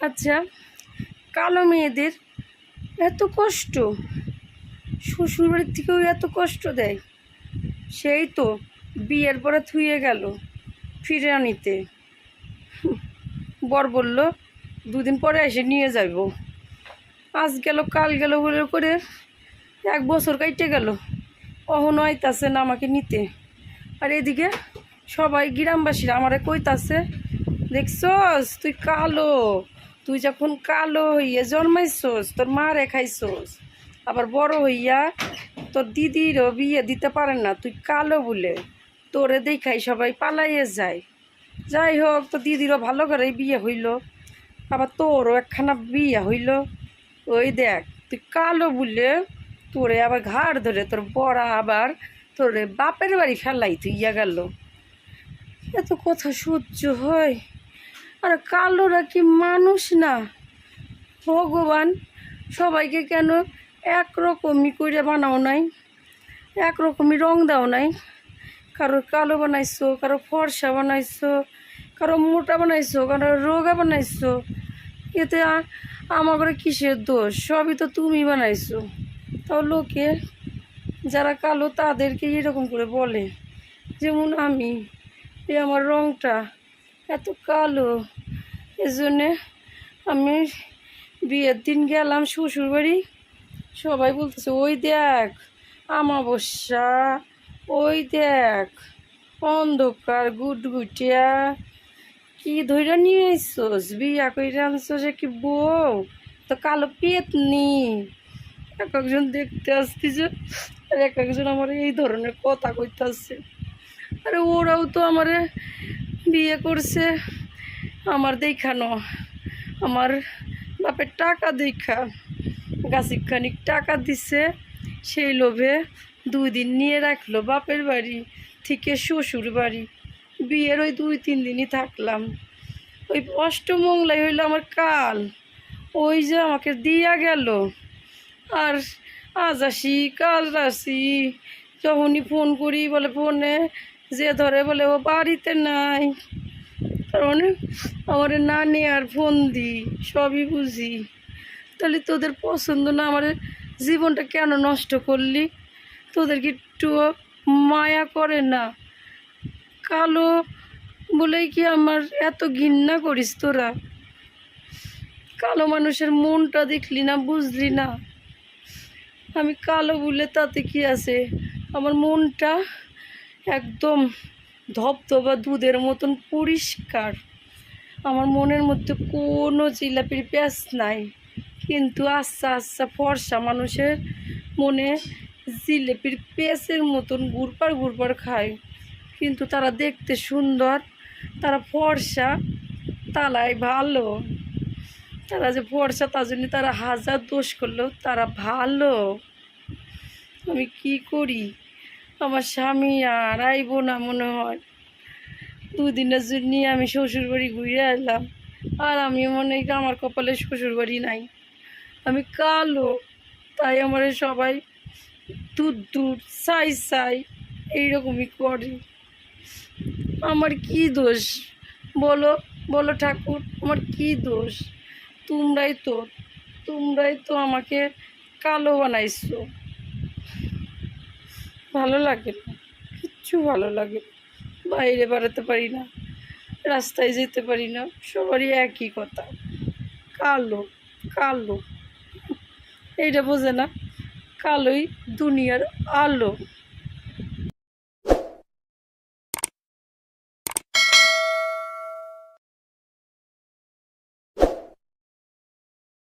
আচ্ছা কালো মেয়েদের এত কষ্ট? শ্বশুরবাড়ির থেকেও এত কষ্ট দেয়? সেই তো, বিয়ের পরে থুয়ে গেল ফিরে আনিতে। বর বলল, দুদিন পরে এসে নিয়ে যাব আজ গেল, কাল গেল বলে করে এক বছর কাইটে গেল। অহন আইতাছে না আমাকে নিতে। আর এদিকে সবাই গ্রামবাসীরা আমারে কইতাছে, দেখছস, তুই কালো তুই যখন কালো হইয়া জন্মাইছস, তোর মারে খাইছস, আবার বড় হইয়া তোর দিদিরও বিয়ে দিতে পারে না, তুই কালো বলে তোরে দেখাই সবাই পালাইয়ে যায়। যাই হোক তো দিদিরও ভালো করে বিয়ে হইল, আবার তোরও একখানা বিয়ে হইল। ওই দেখ, তুই কালো বলে তোরে আবার ঘাড় ধরে তোর বড়া আবার তোরে বাপের বাড়ি ফেলাই তুই ইয়া গেল। এত কথা সহ্য হয়। আর কালোরা কি মানুষ না? ভগবান, সবাইকে কেন একরকমই করে বানাও নাই? একরকমই রং দাও নাই? কারও কালো বানাইছো, কারও ফর্সা বানাইছো, কারও মোটা বানাইছো, কারও রোগা বানাইছো। এতে আমার ঘরে কিসের দোষ? সবই তো তুমি বানাইছো। তাও লোকে, যারা কালো তাদেরকে এরকম করে বলে। যেমন আমি, এই আমার রংটা এত কালো। এজন্যে আমি বিয়ের দিন গেলাম শ্বশুর বাড়ি সবাই বলতেছে, ওই দেখ, আমাবস্যা, ওই দেখ, অন্ধকার গুটগুটিয়া, কি ধইরা নিয়ে আইসোস? বিয়া কইরা আনছোস কি বউ? তো কালো পেতনি। এক একজন দেখতে আসতেছে আর এক একজন আমার এই ধরনের কথা কইতাছে। আরে ওরাও তো আমারে বিয়ে করছে। আমার দেখানো আমার বাপের টাকা দেখা। গাছিক খানিক টাকা দিছে। সেই লোভে দুই দিন নিয়ে রাখল বাপের বাড়ি থেকে শ্বশুর বাড়ি। বিয়ের ওই দুই তিন দিনই থাকলাম। ওই অষ্টমংলায় হইল আমার কাল। ওই যে আমাকে দিয়া গেল। আর আজ আসি, কাল আসি। যখনই ফোন করি বলে ফোনে যে ধরে বলে, ও বাড়িতে নাই। তার মানে আমার না নেয়ার ফোন দি সবই বুঝি। তাহলে তোদের পছন্দ না আমার জীবনটা কেন নষ্ট করলি? তোদের কি একটু মায়া করে না? কালো বলেই কি আমার এত ঘৃণা করিস তোরা? কালো মানুষের মনটা দেখলি না, বুঝলি না? আমি কালো বলে তাতে কি আছে? আমার মনটা একদম ধবধবা দুধের মতন পরিষ্কার। আমার মনের মধ্যে কোনো জিলাপির প্যাঁচ নাই। কিন্তু আচ্ছা আচ্ছা ফর্সা মানুষের মনে জিলেপির পেঁচের মতন গুড়পার গুড়পার খায়। কিন্তু তারা দেখতে সুন্দর, তারা ফর্সা, তালাই ভালো। তারা যে ফর্সা, তার জন্য তারা হাজার দোষ করলেও তারা ভালো। আমি কি করি? আমার স্বামী আর আইব না মনে হয়। দুদিনের জন্য আমি শ্বশুর বাড়ি ঘুরে এলাম। আর আমি মনে হয় আমার কপালে শ্বশুর বাড়ি নাই। আমি কালো, তাই আমার সবাই দুধ দুধ সাই সাই এইরকমই করে। আমার কি দোষ? বলো বলো ঠাকুর, আমার কি দোষ? তোমরাই তো তোমরাই তো আমাকে কালো বানাইছো। ভালো লাগে না। কিচ্ছু ভালো লাগে বাইরে বেড়াতে পারি না, রাস্তায় যেতে পারি না, সবারই একই কথা। কালো কালো। এইটা বোঝে না, কালোই দুনিয়ার আলো।